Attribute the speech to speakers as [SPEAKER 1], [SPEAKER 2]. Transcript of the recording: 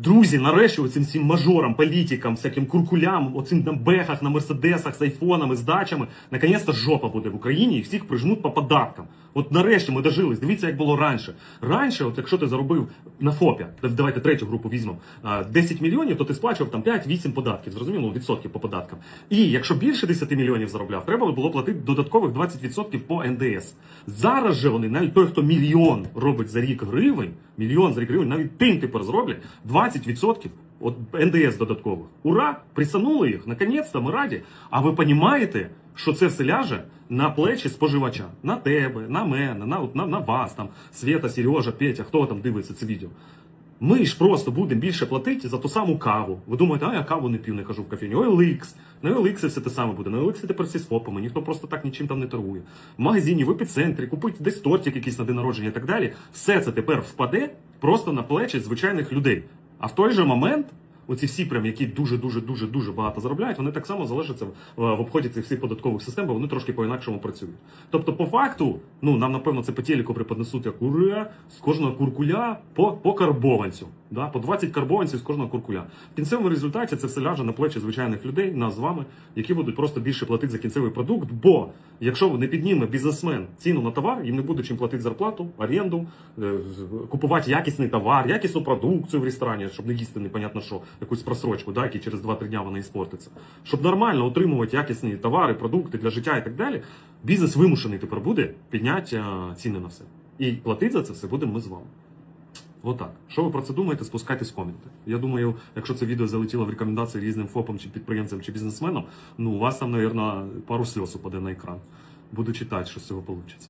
[SPEAKER 1] Друзі, нарешті оцим всім мажорам, політикам, всяким куркулям, оцим на бехах, на мерседесах, з айфонами, з дачами, наконець-то жопа буде в Україні і всіх прижмуть по податкам. От нарешті ми дожились. Дивіться, як було раніше. Раніше, от якщо ти заробив на ФОПі, давайте третю групу візьмемо, а, 10 мільйонів, то ти сплачував там 5-8 податків, зрозуміло, ну, відсотків по податкам. І якщо більше 10 мільйонів заробляв, треба було платити додаткових 20% по НДС. Зараз же вони, навіть той, хто мільйон робить за рік гривень, мільйон з регіонів, навіть тим тепер зроблять 20% от НДС додаткових. Ура! Присанули їх. Наконець-то ми раді. А ви розумієте, що це все ляже на плечі споживача, на тебе, на мене, на, на, на вас, там, Света, Сережа, Петя, хто там дивиться це відео. Ми ж просто будемо більше платити за ту саму каву. Ви думаєте, а я каву не п'ю, не кажу в кафені. OLX. На OLX все те саме буде. На OLX тепер всі з ніхто просто так нічим там не торгує. В магазині, в епіцентрі, купить десь тортик якийсь на день народження і так далі. Все це тепер впаде просто на плечі звичайних людей. А в той же момент. Оці всі, прям, які дуже дуже дуже дуже багато заробляють, вони так само залишаться в, обході цих всіх податкових систем, бо вони трошки по-інакшому працюють. Тобто, по факту, ну нам напевно це по телеку преподнесуть як ура з кожного куркуля по, по карбованцю. Да? По 20 карбованців з кожного куркуля. В кінцевому результаті це все ляже на плечі звичайних людей, нас з вами, які будуть просто більше платити за кінцевий продукт. Бо якщо не підніме бізнесмен ціну на товар, їм не буде чим платити зарплату, оренду, е, купувати якісний товар, якісну продукцію в ресторані, щоб не їсти непонятно що, якусь просрочку, да, які через 2-3 дня вона іспортиться. Щоб нормально отримувати якісні товари, продукти для життя і так далі, бізнес вимушений тепер буде підняти е, ціни на все. І платити за це все будемо ми з вами. Отак. Що ви про це думаєте? Спускайтесь в коменти. Я думаю, якщо це відео залетіло в рекомендації різним ФОПам чи підприємцям чи бізнесменам, ну у вас там, мабуть, пару сльоз упаде на екран. Буду читати, що з цього вийде.